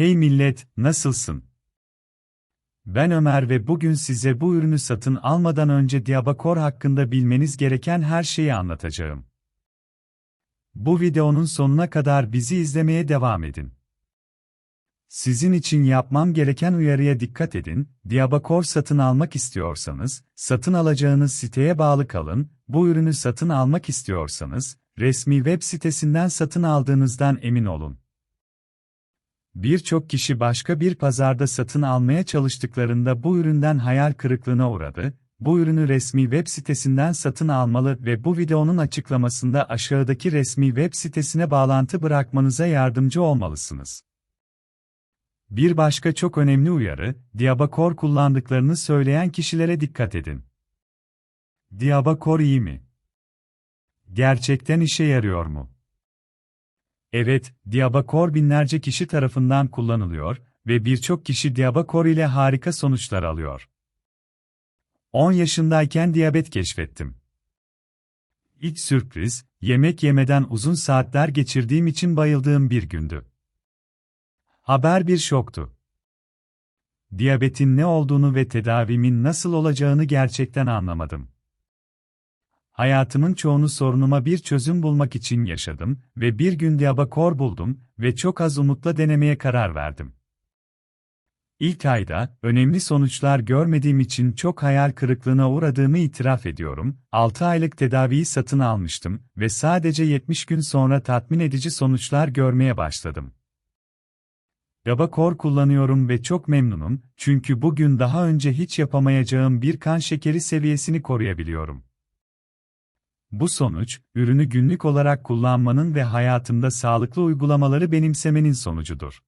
Hey millet, nasılsın? Ben Ömer ve bugün size bu ürünü satın almadan önce Diabakor hakkında bilmeniz gereken her şeyi anlatacağım. Bu videonun sonuna kadar bizi izlemeye devam edin. Sizin için yapmam gereken uyarıya dikkat edin. Diabakor satın almak istiyorsanız, satın alacağınız siteye bağlı kalın. Bu ürünü satın almak istiyorsanız, resmi web sitesinden satın aldığınızdan emin olun. Birçok kişi başka bir pazarda satın almaya çalıştıklarında bu üründen hayal kırıklığına uğradı. Bu ürünü resmi web sitesinden satın almalı ve bu videonun açıklamasında aşağıdaki resmi web sitesine bağlantı bırakmanıza yardımcı olmalısınız. Bir başka çok önemli uyarı, Diabakor kullandıklarını söyleyen kişilere dikkat edin. Diabakor iyi mi? Gerçekten işe yarıyor mu? Evet, Diabakor binlerce kişi tarafından kullanılıyor ve birçok kişi Diabakor ile harika sonuçlar alıyor. 10 yaşındayken diyabet keşfettim. İlk sürpriz, yemek yemeden uzun saatler geçirdiğim için bayıldığım bir gündü. Haber bir şoktu. Diyabetin ne olduğunu ve tedavimin nasıl olacağını gerçekten anlamadım. Hayatımın çoğunu sorunuma bir çözüm bulmak için yaşadım ve bir gün Diabakor buldum ve çok az umutla denemeye karar verdim. İlk ayda, önemli sonuçlar görmediğim için çok hayal kırıklığına uğradığımı itiraf ediyorum. 6 aylık tedaviyi satın almıştım ve sadece 70 gün sonra tatmin edici sonuçlar görmeye başladım. Gabakor kullanıyorum ve çok memnunum çünkü bugün daha önce hiç yapamayacağım bir kan şekeri seviyesini koruyabiliyorum. Bu sonuç, ürünü günlük olarak kullanmanın ve hayatımda sağlıklı uygulamaları benimsemenin sonucudur.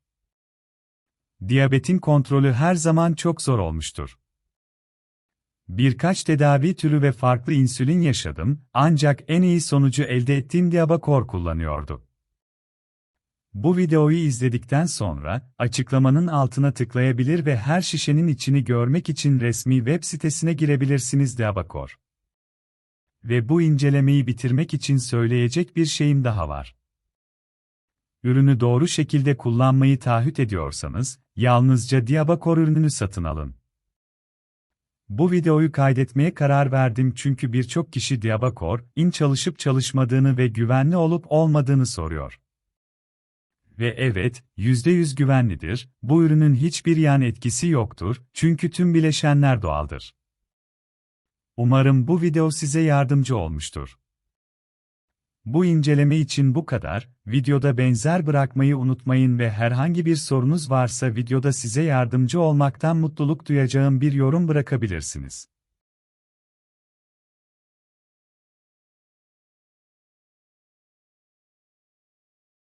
Diyabetin kontrolü her zaman çok zor olmuştur. Birkaç tedavi türü ve farklı insülin yaşadım, ancak en iyi sonucu elde ettiğim Diabakor kullanıyordu. Bu videoyu izledikten sonra, açıklamanın altına tıklayabilir ve her şişenin içini görmek için resmi web sitesine girebilirsiniz Diabakor. Ve bu incelemeyi bitirmek için söyleyecek bir şeyim daha var. Ürünü doğru şekilde kullanmayı taahhüt ediyorsanız, yalnızca Diabakor ürününü satın alın. Bu videoyu kaydetmeye karar verdim çünkü birçok kişi Diabakor, in çalışıp çalışmadığını ve güvenli olup olmadığını soruyor. Ve evet, %100 güvenlidir, bu ürünün hiçbir yan etkisi yoktur, çünkü tüm bileşenler doğaldır. Umarım bu video size yardımcı olmuştur. Bu inceleme için bu kadar, videoda benzer bırakmayı unutmayın ve herhangi bir sorunuz varsa videoda size yardımcı olmaktan mutluluk duyacağım bir yorum bırakabilirsiniz.